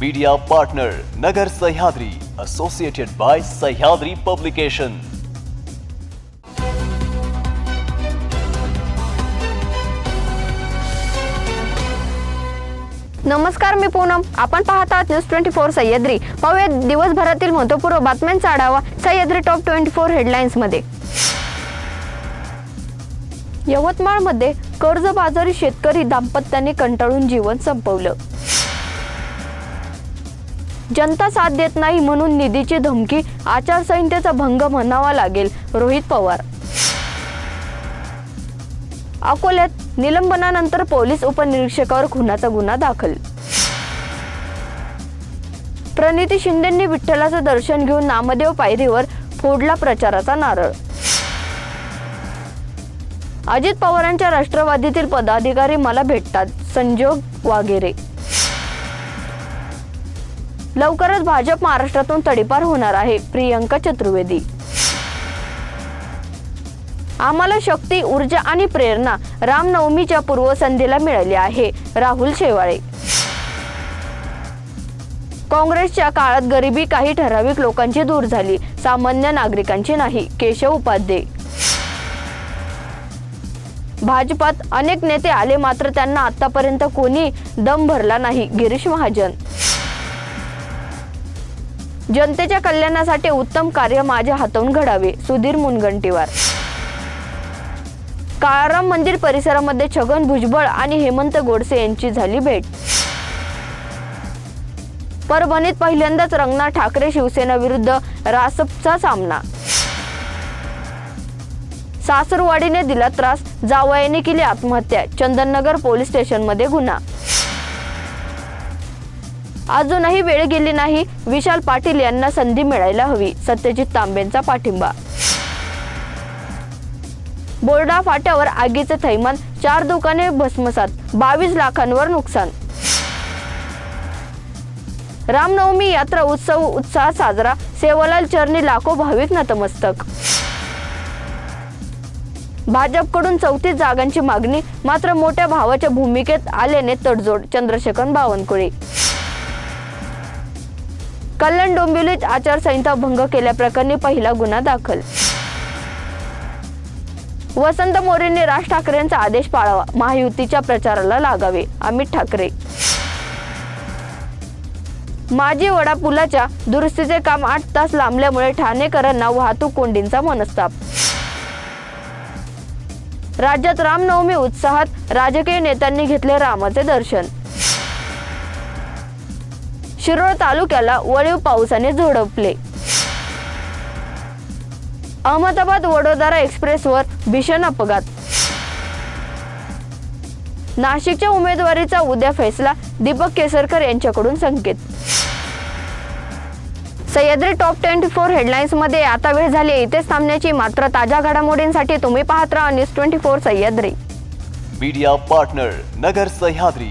Media partner Nagar Sahyadri associated by Sahyadri publication नमस्कार मी पूनम. आपण पाहत आहात न्यूज ट्वेंटी फोर सह्याद्री. पाहूया दिवसभरातील महत्त्वपूर्ण बातम्यांचा आढावा सह्याद्री टॉप ट्वेंटी फोर हेडलाईन्समध्ये. यवतमाळमध्ये कर्जबाजारी शेतकरी दाम्पत्याने कंटाळून जीवन संपवलं. जनता साथ देत नाही म्हणून निधीची धमकी आचारसंहितेचा भंग म्हणावा लागेल. रोहित पवार. अकोल्यात निलंबनानंतर पोलीस उपनिरीक्षकावर खुनाचा गुन्हा दाखल. प्रणिती शिंदेंनी विठ्ठलाचं दर्शन घेऊन नामदेव पायरीवर फोडला प्रचाराचा नारळ. अजित पवारांच्या राष्ट्रवादीतील पदाधिकारी मला भेटतात. संजोग वागेरे लवकरच भाजप महाराष्ट्रातून तडीपार होणार आहे. प्रियंका चतुर्वेदी. आम्हाला शक्ती ऊर्जा आणि प्रेरणा रामनवमीच्या पूर्वसंध्येला मिळाली आहे. राहुल शेवाळे. काँग्रेसच्या काळात गरिबी काही ठराविक लोकांची दूर झाली. सामान्य नागरिकांची नाही. केशव उपाध्ये. भाजपात अनेक नेते आले मात्र त्यांना आतापर्यंत कोणी दम भरला नाही. गिरीश महाजन. जनतेच्या कल्याणासाठी उत्तम कार्य माझ्या हातून घडावे. सुधीर मुनगंटीवार. काळाराम मंदिर परिसरामध्ये छगन भुजबळ आणि हेमंत गोडसे यांची झाली भेट. परभणीत पहिल्यांदाच रंगनाथ ठाकरे शिवसेना विरुद्ध रासपचा सामना. सासरवाडीने दिला त्रास जावयाने केली आत्महत्या चंदननगर पोलीस स्टेशनमध्ये गुन्हा. अजूनही वेळ गेली नाही. विशाल पाटील यांना संधी मिळायला हवी. सत्यजित तांबेंचा पाठिंबा. बोर्डा फाट्यावर आगीचे थैमान चार दुकाने भस्मसात बावीस लाखांवर नुकसान. रामनवमी यात्रा उत्सव उत्साह साजरा सेवालाल चरणी लाखो भाविक नतमस्तक. भाजपकडून चौतीस जागांची मागणी मात्र मोठ्या भावाच्या भूमिकेत आल्याने तडजोड चंद्रशेखर बावनकुळे. कल्याण डोंबिवलीत आचारसंहिता भंग केल्याप्रकरणी पहिला गुन्हा दाखल. वसंत मोरेंनी राज ठाकरेंचा आदेश पाळावा महायुतीच्या प्रचाराला लागावे अमित ठाकरे. माजी वडापुलाच्या दुरुस्तीचे काम आठ तास लांबल्यामुळे ठाणेकरांना वाहतूक कोंडींचा मनस्ताप. राज्यात रामनवमी उत्साहात राजकीय नेत्यांनी घेतले रामाचे दर्शन. शिरोळ तालुक्याला वळीव पावसाने झोडपले. अहमदाबाद वडोदरा एक्सप्रेसवर भीषण अपघात. नाशिकच्या उमेदवारीचा उद्या फैसला दीपक केसरकर यांच्याकडून संकेत. सह्याद्री टॉप ट्वेंटी फोर हेडलाईन्समध्ये आता वेळ झाली इथेच थांबण्याची. मात्र ताज्या घडामोडींसाठी तुम्ही पाहत राहा news twenty four Sahyadri. Media partner Nagar Sahyadri.